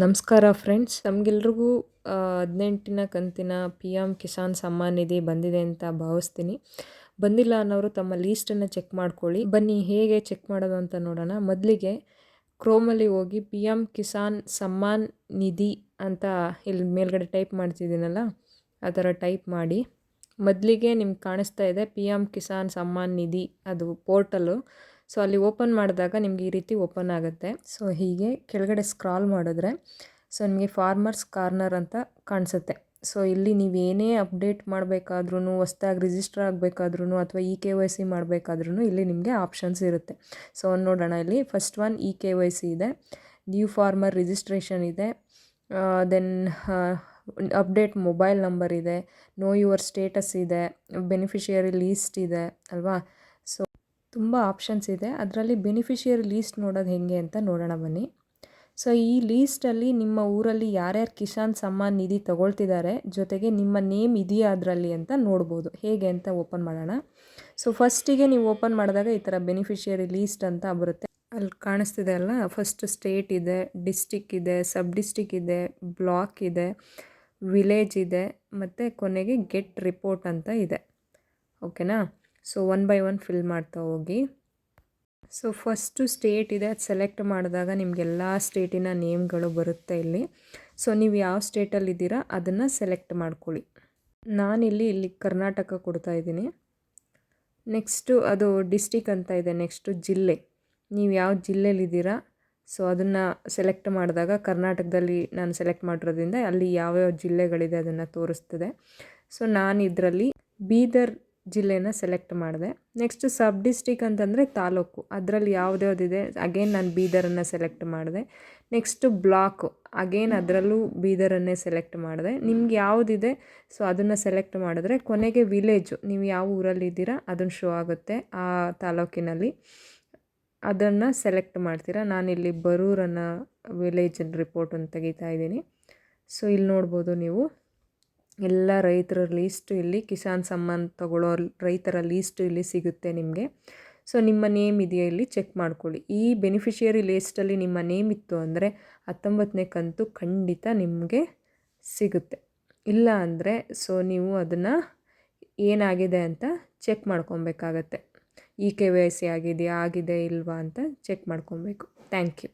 ನಮಸ್ಕಾರ ಫ್ರೆಂಡ್ಸ್. ನಮಗೆಲ್ರಿಗೂ ಹದಿನೆಂಟಿನ ಕಂತಿನ ಪಿ ಎಂ ಕಿಸಾನ್ ಸಮ್ಮಾನ್ ನಿಧಿ ಬಂದಿದೆ ಅಂತ ಭಾವಿಸ್ತೀನಿ. ಬಂದಿಲ್ಲ ಅನ್ನೋರು ತಮ್ಮ ಲೀಸ್ಟನ್ನು ಚೆಕ್ ಮಾಡ್ಕೊಳ್ಳಿ. ಬನ್ನಿ, ಹೇಗೆ ಚೆಕ್ ಮಾಡೋದು ಅಂತ ನೋಡೋಣ. ಮೊದಲಿಗೆ ಕ್ರೋಮಲ್ಲಿ ಹೋಗಿ ಪಿ ಎಂ ಕಿಸಾನ್ ಸಮ್ಮಾನ್ ನಿಧಿ ಅಂತ ಇಲ್ಲಿ ಮೇಲ್ಗಡೆ ಟೈಪ್ ಮಾಡ್ತಿದ್ದೀನಲ್ಲ, ಆ ಥರ ಟೈಪ್ ಮಾಡಿ. ಮೊದಲಿಗೆ ನಿಮ್ಗೆ ಕಾಣಿಸ್ತಾ ಇದೆ ಪಿ ಎಂ ಕಿಸಾನ್ ಸಮ್ಮಾನ್ ನಿಧಿ, ಅದು ಪೋರ್ಟಲು ಸೊ ಅಲ್ಲಿ ಓಪನ್ ಮಾಡಿದಾಗ ನಿಮಗೆ ಈ ರೀತಿ ಓಪನ್ ಆಗುತ್ತೆ. ಸೊ ಹೀಗೆ ಕೆಳಗಡೆ ಸ್ಕ್ರಾಲ್ ಮಾಡಿದ್ರೆ ಸೊ ನಿಮಗೆ ಫಾರ್ಮರ್ಸ್ ಕಾರ್ನರ್ ಅಂತ ಕಾಣಿಸುತ್ತೆ. ಸೊ ಇಲ್ಲಿ ನೀವು ಏನೇ ಅಪ್ಡೇಟ್ ಮಾಡಬೇಕಾದ್ರೂ ಹೊಸ್ದಾಗಿ ರಿಜಿಸ್ಟರ್ ಆಗಬೇಕಾದ್ರೂ ಅಥವಾ ಇ ಕೆ ವೈ ಸಿ ಮಾಡಬೇಕಾದ್ರೂ ಇಲ್ಲಿ ನಿಮಗೆ ಆಪ್ಷನ್ಸ್ ಇರುತ್ತೆ. ಸೊ ನೋಡೋಣ, ಇಲ್ಲಿ first one E K Y C ಇದೆ, ನ್ಯೂ ಫಾರ್ಮರ್ ರಿಜಿಸ್ಟ್ರೇಷನ್ ಇದೆ ದೆನ್ ಅಪ್ಡೇಟ್ ಮೊಬೈಲ್ ನಂಬರ್ ಇದೆ, ನೋ ಯುವರ್ ಸ್ಟೇಟಸ್ ಇದೆ, ಬೆನಿಫಿಷಿಯರಿ ಲೀಸ್ಟ್ ಇದೆ, ಅಲ್ವಾ? ತುಂಬ ಆಪ್ಷನ್ಸ್ ಇದೆ. ಅದರಲ್ಲಿ ಬೆನಿಫಿಷಿಯರಿ ಲೀಸ್ಟ್ ನೋಡೋದು ಹೇಗೆ ಅಂತ ನೋಡೋಣ ಬನ್ನಿ. ಸೊ ಈ ಲೀಸ್ಟಲ್ಲಿ ನಿಮ್ಮ ಊರಲ್ಲಿ ಯಾರ್ಯಾರು ಕಿಸಾನ್ ಸಮ್ಮಾನ್ ನಿಧಿ ತಗೊಳ್ತಿದ್ದಾರೆ, ಜೊತೆಗೆ ನಿಮ್ಮ ನೇಮ್ ಇದೆಯಾ ಅದರಲ್ಲಿ ಅಂತ ನೋಡ್ಬೋದು. ಹೇಗೆ ಅಂತ ಓಪನ್ ಮಾಡೋಣ. ಸೊ ಫಸ್ಟಿಗೆ ನೀವು ಓಪನ್ ಮಾಡಿದಾಗ ಈ ಥರ ಬೆನಿಫಿಷಿಯರಿ ಲೀಸ್ಟ್ ಅಂತ ಬರುತ್ತೆ. ಅಲ್ಲಿ ಕಾಣಿಸ್ತಿದೆ ಅಲ್ಲ ಫಸ್ಟ್ ಸ್ಟೇಟ್ ಇದೆ ಡಿಸ್ಟಿಕ್ ಇದೆ ಸಬ್ ಡಿಸ್ಟಿಕ್ ಇದೆ ಬ್ಲಾಕ್ ಇದೆ ವಿಲೇಜ್ ಇದೆ, ಮತ್ತು ಕೊನೆಗೆ ಗೆಟ್ ರಿಪೋರ್ಟ್ ಅಂತ ಇದೆ. ಓಕೆನಾ so one by one fill ಮಾಡ್ತಾ ಹೋಗಿ. ಸೊ ಫಸ್ಟು ಸ್ಟೇಟ್ ಇದೆ, ಅದು ಸೆಲೆಕ್ಟ್ ಮಾಡಿದಾಗ ನಿಮಗೆಲ್ಲ ಸ್ಟೇಟಿನ ನೇಮ್ಗಳು ಬರುತ್ತೆ ಇಲ್ಲಿ. ಸೊ ನೀವು ಯಾವ ಸ್ಟೇಟಲ್ಲಿದ್ದೀರಾ ಅದನ್ನು ಸೆಲೆಕ್ಟ್ ಮಾಡ್ಕೊಳ್ಳಿ. ನಾನಿಲ್ಲಿ ಇಲ್ಲಿ ಕರ್ನಾಟಕ ಕೊಡ್ತಾ ಇದ್ದೀನಿ. ನೆಕ್ಸ್ಟು ಅದು ಡಿಸ್ಟಿಕ್ ಅಂತ ಇದೆ ನೆಕ್ಸ್ಟು ಜಿಲ್ಲೆ. ನೀವು ಯಾವ ಜಿಲ್ಲೆಲಿದ್ದೀರಾ ಸೊ ಅದನ್ನು ಸೆಲೆಕ್ಟ್ ಮಾಡಿದಾಗ ಕರ್ನಾಟಕದಲ್ಲಿ ನಾನು ಸೆಲೆಕ್ಟ್ ಮಾಡಿರೋದ್ರಿಂದ ಅಲ್ಲಿ ಯಾವ್ಯಾವ ಜಿಲ್ಲೆಗಳಿದೆ ಅದನ್ನು ತೋರಿಸ್ತದೆ. ಸೊ ನಾನು ಇದರಲ್ಲಿ ಬೀದರ್ ಜಿಲ್ಲೆನ ಸೆಲೆಕ್ಟ್ ಮಾಡಿದೆ. ನೆಕ್ಸ್ಟ್ ಸಬ್ ಡಿಸ್ಟಿಕ್ ಅಂತಂದರೆ ತಾಲೂಕು. ಅದರಲ್ಲಿ ಯಾವ್ದ್ಯಾವ್ದಿದೆ? ಅಗೇನ್ ನಾನು ಬೀದರನ್ನು ಸೆಲೆಕ್ಟ್ ಮಾಡಿದೆ. ನೆಕ್ಸ್ಟು ಬ್ಲಾಕು ಅಗೇನ್ ಅದರಲ್ಲೂ ಬೀದರನ್ನೇ ಸೆಲೆಕ್ಟ್ ಮಾಡಿದೆ. ನಿಮ್ಗೆ ಯಾವುದಿದೆ? ಸೊ ಅದನ್ನು ಸೆಲೆಕ್ಟ್ ಮಾಡಿದ್ರೆ ಕೊನೆಗೆ ವಿಲೇಜು ನೀವು ಯಾವ ಊರಲ್ಲಿ ಇದ್ದೀರಾ, ಅದನ್ನು ಶೋ ಆಗುತ್ತೆ ಆ ತಾಲೂಕಿನಲ್ಲಿ. ಅದನ್ನು ಸೆಲೆಕ್ಟ್ ಮಾಡ್ತೀರಾ. ನಾನಿಲ್ಲಿ ಬರೂರನ್ನು ವಿಲೇಜ್ ರಿಪೋರ್ಟನ್ನು ತೆಗಿತಾ ಇದ್ದೀನಿ. ಸೊ ಇಲ್ಲಿ ನೋಡ್ಬೋದು ನೀವು. ಎಲ್ಲ ರೈತರ ಲೀಸ್ಟು ಇಲ್ಲಿ ಕಿಸಾನ್ ಸಮ್ಮಾನ್ ತಗೊಳ್ಳೋ ರೈತರ ಲೀಸ್ಟು ಇಲ್ಲಿ ಸಿಗುತ್ತೆ ನಿಮಗೆ. ಸೊ ನಿಮ್ಮ ನೇಮ್ ಇದೆಯಾ ಇಲ್ಲಿ? ಚೆಕ್ ಮಾಡ್ಕೊಳ್ಳಿ. ಈ ಬೆನಿಫಿಷಿಯರಿ ಲೀಸ್ಟಲ್ಲಿ ನಿಮ್ಮ ನೇಮ್ ಇತ್ತು ಅಂದರೆ ಹತ್ತೊಂಬತ್ತನೇ ಕಂತು ಖಂಡಿತ ನಿಮಗೆ ಸಿಗುತ್ತೆ. ಇಲ್ಲ ಅಂದರೆ ಸೊ ನೀವು ಅದನ್ನು ಏನಾಗಿದೆ ಅಂತ ಚೆಕ್ ಮಾಡ್ಕೊಬೇಕಾಗತ್ತೆ. ಇ ಕೆ ವೈ ಸಿ ಆಗಿದೆಯಾ ಆಗಿದೆ ಇಲ್ವಾ ಅಂತ ಚೆಕ್ ಮಾಡ್ಕೊಬೇಕು. Thank you